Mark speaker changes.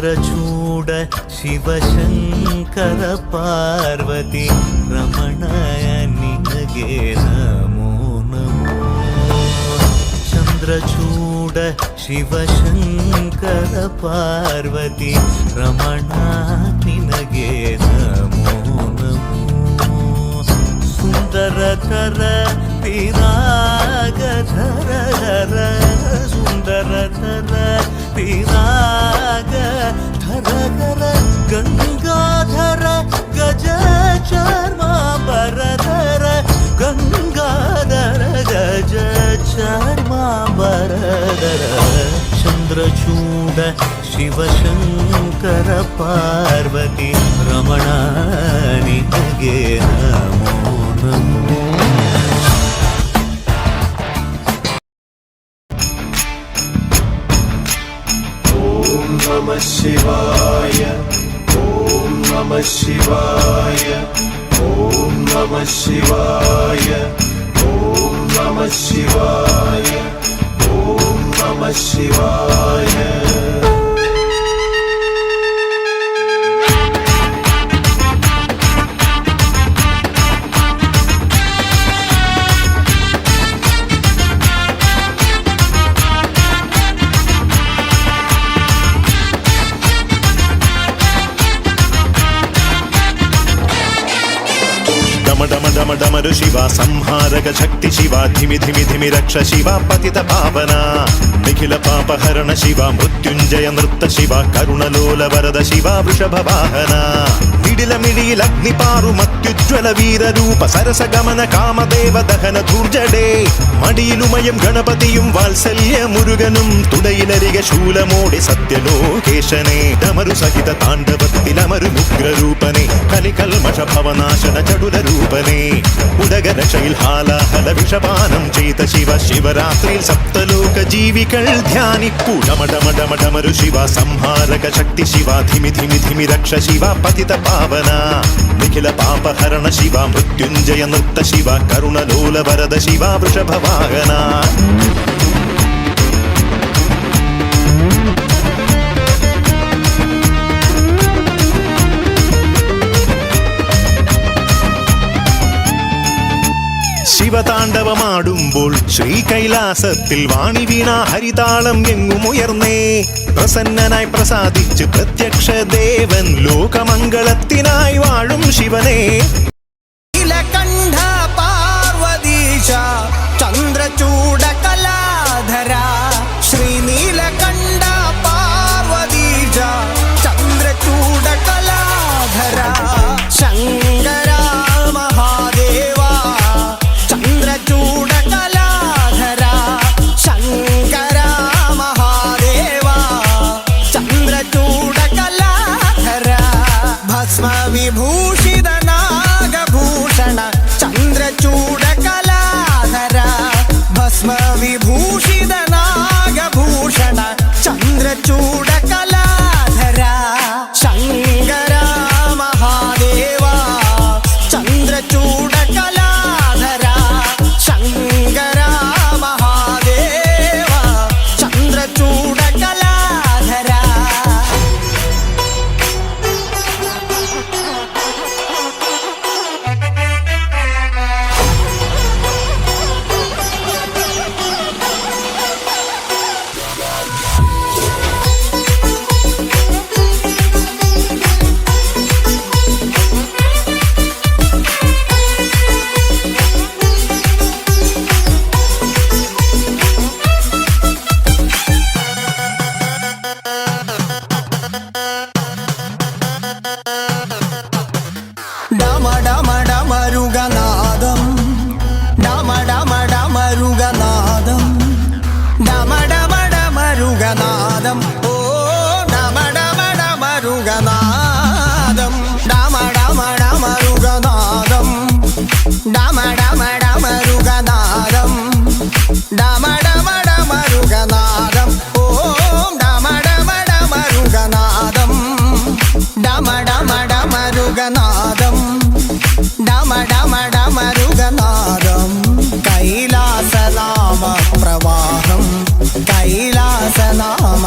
Speaker 1: चन्द्रचूड शिवशङ्कर पार्वती रमणय निनगे नमो नमो चन्द्रचूड शिवशङ्कर पार्वती रमणा निनगे नमो नमो सुन्दरतर तिरागधर चन्द्रचूड शिवशङ्कर पार्वती रमणानि तगे नमो नमो
Speaker 2: नमः शिवाय ॐ नमः शिवाय ॐ नमः शिवाय ॐ नमः शिवाय शिवाय
Speaker 3: డమ డమ డమ డమరు శివ సంహారక శక్తి శివ ధిమి ధిమి ధిమి రక్ష శివ పతిత పావన నిఖిల పాపహరణ శివ మృత్యుంజయ నృత్త శివ కరుణలోల వరద శివ వృషభ వాహన మిడిల మిడిల అగ్నిపారు మత్యుజ్వల వీర రూప సరస గమన కామదేవ దహన ధూర్జడే മടിയിലുമയം ഗണപതിയും വാത്സല്യ മുരുകനും തുടയിലരിക ശൂലമോടെ സത്യലോകേശനെ ഡമരു സഹിത താണ്ഡവത്തിലമരു ഉഗ്രരൂപനെ കലികൽമഷ ഭവനാശന ചടുല രൂപനെ ഉദകര ഹാലാഹല വിഷപാനം ചെയ്ത ശിവ ശിവരാത്രിയിൽ സപ്തലോക ജീവികൾ ധ്യാനിപ്പു ഡമ ഡമ ഡമ ഡമരു ശിവ സംഹാരക ശക്തി ശിവ ധിമി ധിമി ധിമി രക്ഷ ശിവ പതിത പാവന. നിഖില പാപഹരണ ശിവ മൃത്യുഞ്ജയ നൃത്ത ശിവ കരുണലോല വരദ ശിവ വൃഷഭ ശിവതാണ്ഡവമാടുമ്പോൾ ശ്രീ കൈലാസത്തിൽ വാണി വീണ ഹരിതാളം എങ്ങും ഉയർന്നേ. പ്രസന്നനായി പ്രസാദിച്ച് പ്രത്യക്ഷ ദേവൻ ലോകമംഗളത്തിനായി വാഴും ശിവനെ.
Speaker 4: ഡമഡമഡമരുകനാദം ഡമഡമഡമരുകനാദം ഓം ഡമഡമഡമരുകനാദം ഡമഡമഡമരുകനാദം ഡമഡമഡമരുകനാദം കൈലാസനാമ പ്രവാഹം കൈലാസനാമ